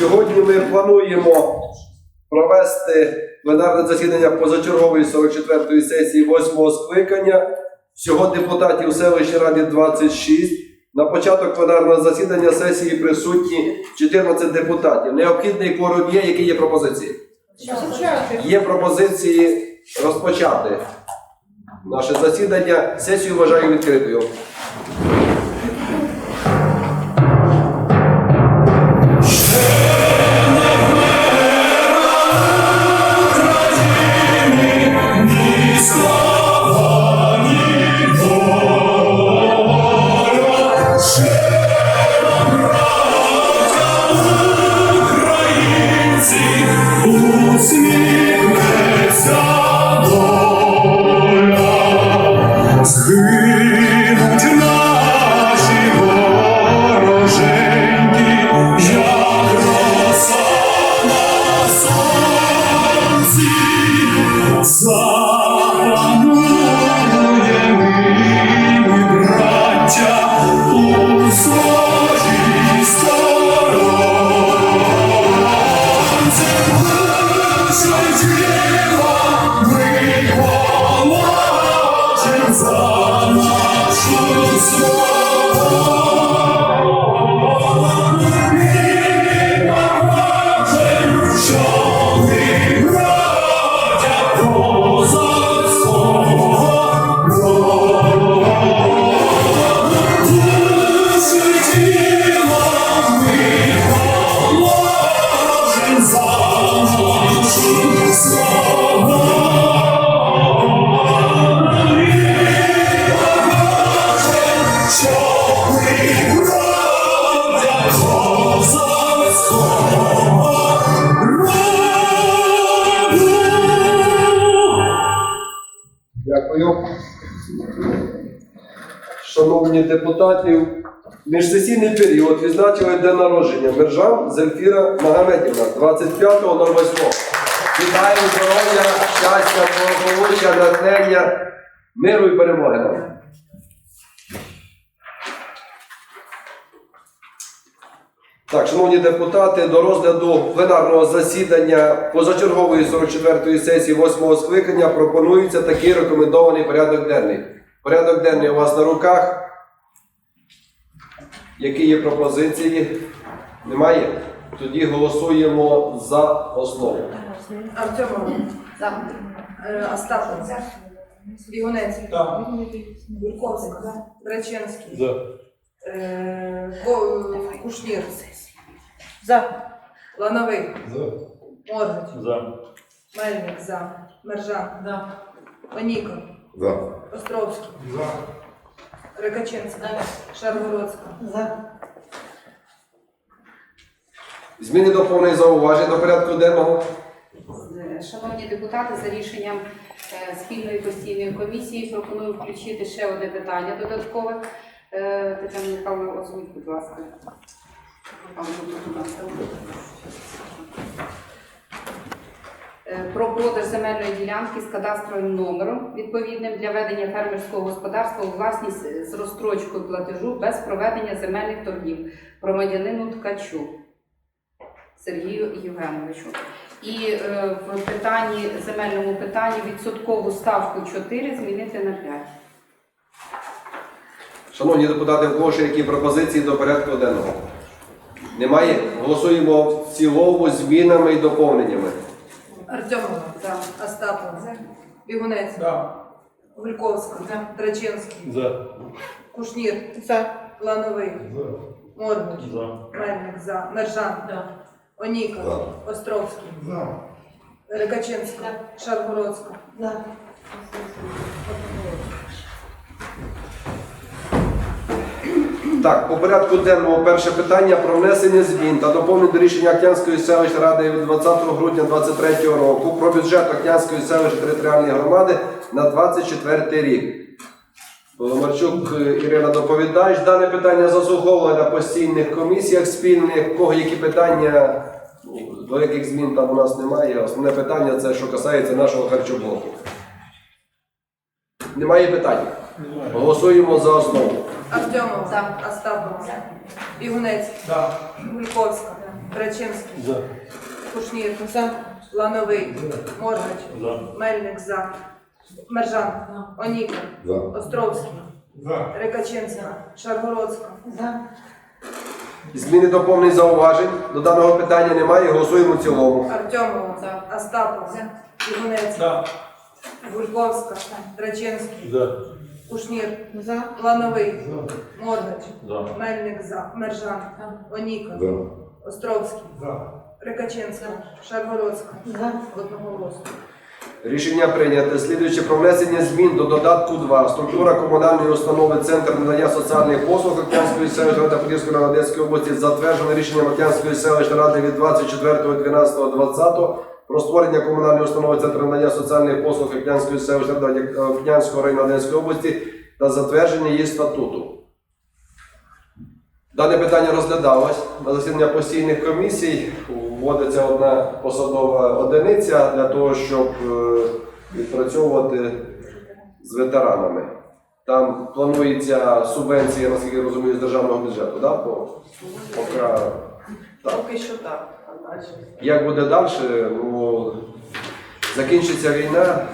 Сьогодні ми плануємо провести пленарне засідання позачергової 44-ї сесії 8-го скликання. Всього депутатів селищної ради 26. На початок пленарного засідання сесії присутні 14 депутатів. Необхідний кворум є, які є пропозиції. Є пропозиції розпочати наше засідання. Сесію вважаю відкритою. Шановні депутати, міжсесійний період відзначили день народження Мержан Зельфіра Магомедівна 25.08. Вітаємо здоров'я, щастя, благополуччя, натхнення, миру і перемоги нам. Так, шановні депутати, до розгляду пленарного засідання позачергової 44-ї сесії 8-го скликання пропонується такий рекомендований порядок денний. Порядок денний у вас на руках. Які є пропозиції? Немає? Тоді голосуємо за основу. Артемов. За. Е, Остапов. Бігунець. Гурковський. Браченський. За. Е, Ко- Кушнір. За. Лановий. Моргич. За. Мельник. За. Мержан. За. Оніко. За. Островський. За. Рекаченська. Шаргородська. За. Зміни доповнення зауважень до порядку денного. Шановні депутати, за рішенням е, спільної постійної комісії пропоную включити ще одне питання додаткове. Е, Тетяна Михайловна, озвуть, будь ласка. Е, Про продаж земельної ділянки з кадастровим номером відповідним для ведення фермерського господарства у власність з розстрочкою платежу без проведення земельних торгів громадянину Ткачу Сергію Євгеновичу. І е, в питанні земельному питанні відсоткову ставку 4 змінити на 5. Шановні депутати, в які пропозиції до порядку денного? Немає? Голосуємо в цілому змінами і доповненнями. Артемов. За. Остапов. За. Бігунець. Гульковська. Драченський. За. Кушнір. За. Лановий. Моргич. За. Мельник. За. Мержан. Оніка. За. Островський. Рекаченська. Шаргородська. Так, по порядку денного перше питання про внесення змін та доповнень до рішення Окнянської селищної ради від 20 грудня 2023 року про бюджет Окнянської селищної територіальної громади на 24 рік. Воломарчук е, Ірина доповідач. Дане питання заслуговувало на постійних комісіях спільних. Кого які питання, ну, до яких змін там у нас немає. Основне питання це що касається нашого харчоблоку. Немає питань? Голосуємо за основу. Артемов. За. Остапов. Бігунець. Гульковська. Рачинський. Кушнір. Лановий. Моргач. Мельник за. Мержан. Оніка. Островський. Рекаченська. Шаргородська. Зміни доповнень зауважень. До даного питання немає. Голосуємо в цілому. Артемова. Остапова. Ігунець. Гульковська. Рачинський. Кушнір. Лановий. Моргач. Мельник за. Мержан. Оніка. Островський. Рекаченська. Шаргородська. Одноголосно. Рішення прийнято. Слідуючи про внесення змін до додатку 2. Структура комунальної установи Центр надання соціальних послуг Океанської селищної ради Подільської Одеської області затверджено рішенням Океанської селищної ради від 24.12.20 про створення комунальної установи Центр надання соціальних послуг Океанської селищної ради Океанського району Одеської області та затвердження її статуту. Дане питання розглядалось на засідання постійних комісій. Вводиться одна посадова одиниця для того, щоб е, відпрацьовувати з ветеранами. Там планується субвенція, наскільки я розумію, з державного бюджету, да? По, поки, так. Поки що так. Як буде далі? Ну, закінчиться війна,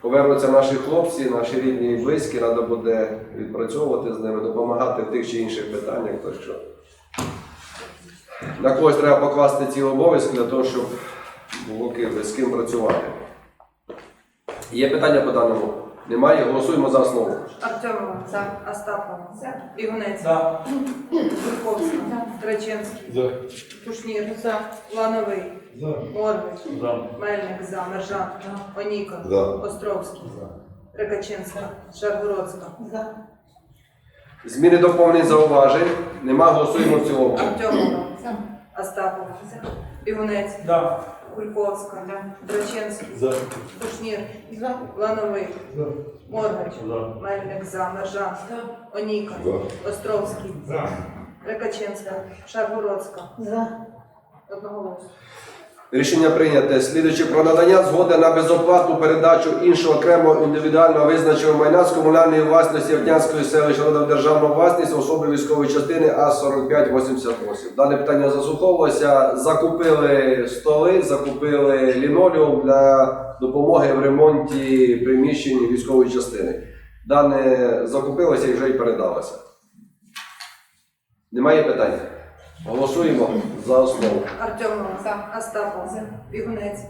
повернуться наші хлопці, наші рідні і близькі, треба буде відпрацьовувати з ними, допомагати в тих чи інших питаннях. То що на когось треба покласти ці обов'язки для того, щоб було з ким працювати. Є питання по даному? Немає? Голосуємо за основу. Артемова. За. Остапова. За. Ігунець. Гульковська. Рачинський. Кушнір. За. Лановий. Моргач. Мельник за. Мержан. Оніка. Островський. Рекаченська. Шаргородська. Зміни доповнень зауважень. Нема, голосуємо в цілому. Артемова. Остапова. Ігунець. Гульковська. Драченський. Кушнір. Лановий. Моргач. Мельник за. Мержан. Оніка. Островський. Рекаченська. Шаргородська. Одноголосно. Рішення прийняте. Слідуючи про надання згоди на безоплатну передачу іншого окремого індивідуально визначеного майна з комунальної власності Явтянської селищної ради в державну власність особи військової частини А4588. Дане питання заслуховувалося. Закупили столи, закупили лінолеум для допомоги в ремонті приміщень військової частини. Дане закупилося і вже й передалося. Немає питань? Голосуємо за основу. Артемова. За. Остапов. За. Бігунець.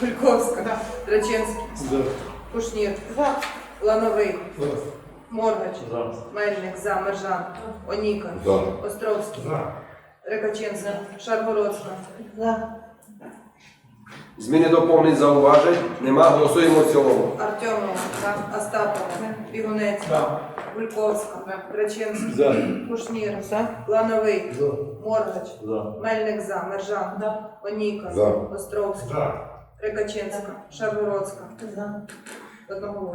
Гульковська. Да. Драченський. Кушнір. Лановий. Моргач. Мельник за. Мержан. Оніка. Островський. Рекаченська. Шаргородська. Зміни доповнень зауважень. Нема. Голосуємо в цілому. Артемова. За. Остапова. Бігунець. Гульковська. Драченський. Кушнір. Лановий. Моргач. Мельник за. Мержан. Оніка. Островський. Рекаченська. Шаргородська.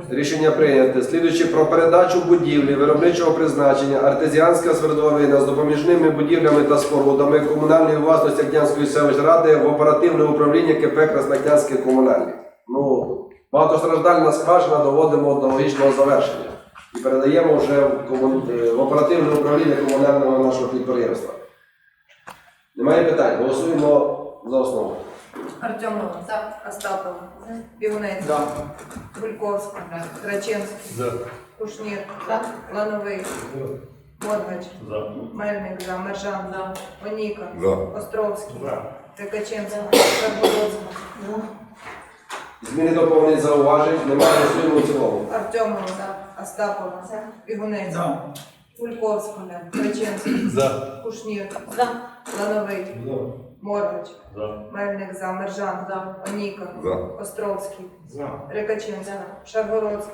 Рішення прийнято. Слідуючи про передачу будівлі виробничого призначення артезіанська свердловина з допоміжними будівлями та спорудами комунальної власності Окнянської селищної ради в оперативне управління КП Краснокнянське комунальне. Ну, багатостраждальна скважина доводимо до логічного завершення і передаємо вже в, комун- е, в оперативне управління комунального нашого підприємства. Немає питань. Голосуємо за основу. Артемова. За. Остапова. Бігунець. Гульковська. Граченський. Кушнір. Лановий. Моргач. Мельник за. Мержан. Оніка. Островський. Рекаченська. Шаргородська. Зміни доповнень зауважень. Немає. Голосуємо в цілому. Артемова. За. Остапова. Бігунець. Гульковська. Граченський. Кушнір. Лановий. Морвич, Мельник за. Мержан. Оніка. Островський. Рекаченська. Шаргородська.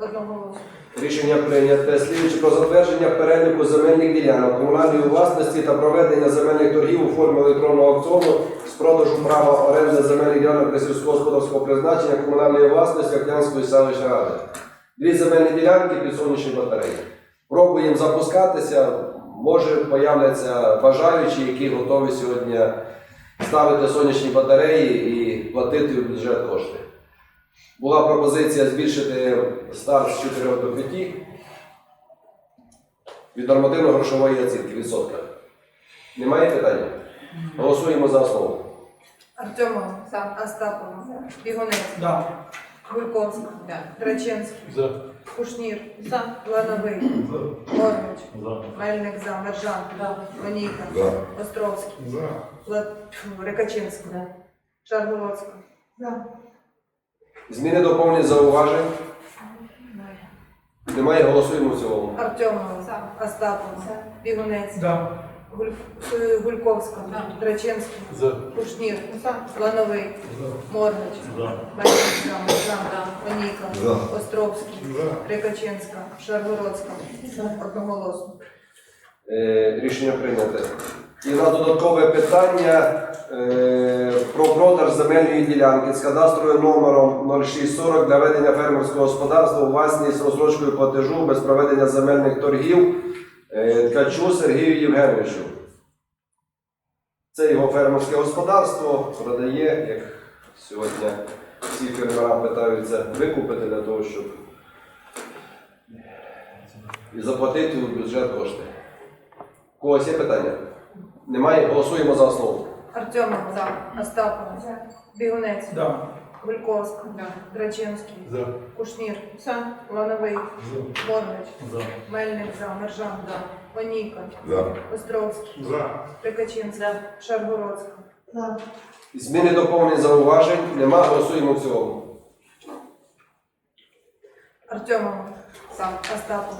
Одноголосно. Рішення прийнято. Слідуючи про затвердження переліку земельних ділянок комунальної власності та проведення земельних торгів у формі електронного аукціону з продажу права оренди земельних ділянок для сільськогосподарського призначення комунальної власності Окнянської селищної ради. Дві земельні ділянки під сонячні батареї. Пробуємо запускатися. Може появляться бажаючі, які готові сьогодні ставити сонячні батареї і платити в бюджет кошти. Була пропозиція збільшити старт з 4 до 5. від нормативно-грошової оцінки відсотка. Немає питань? Голосуємо за основу. Артемов, За. Остапова, Бігунець, Да. Гульковська, Траченський, За. Кушнір, Лановий, Моргич, Мельник за, Мержан, Моніка, Островський, Пла- фу, Рекачинська, Шаргородська, Зміни доповнені зауважень. Немає, голосуємо в цілому. Артемов, За. Остапова, Бігунець, Да. Гуль- е, Гульковська, Траченський, За. Кушнір, Лановий, Моргич, Мельник за, Мержан, Моніка, Островський, Рекачинська, Шаргородська, одноголосно. Е, рішення прийняте. І на додаткове питання е, про продаж земельної ділянки з кадастровим номером 0640 для ведення фермерського господарства у власність розстрочкою платежу без проведення земельних торгів е, Ткачу Сергію Євгеновичу. Це його фермерське господарство продає, як сьогодні всі фермера питаються викупити для того, щоб і заплатити у бюджет кошти. У когось є питання? Немає, голосуємо за основу. Артемов, Остапова, Бігунець, Да. Гульковська, Драчинський, За. Кушнір, Лановий, Моргич, Мельник. За, Мержан, Моніка, Островський, Рекачинська, Шаргородська, Зміни доповнені зауважень. Нема, голосуємо в цілому. Артемов, За. Остапова,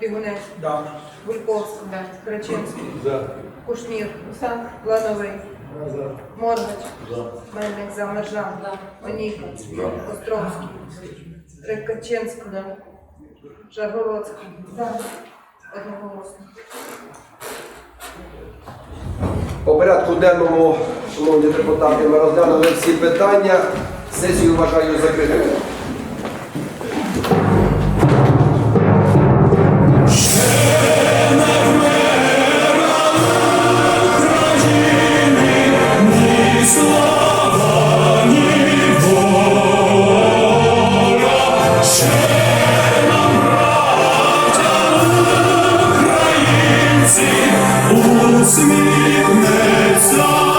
Бігунець, Да. Гульковська, Драчинський, За. Кушнір, Лановий, Моргич, Мельник за, Мержан, Моніка, Островський, Рекачинська, Шаргородська, одноголосно. По порядку денному, шановні депутати, ми розглянули всі питання. Сесію вважаю закритою. song.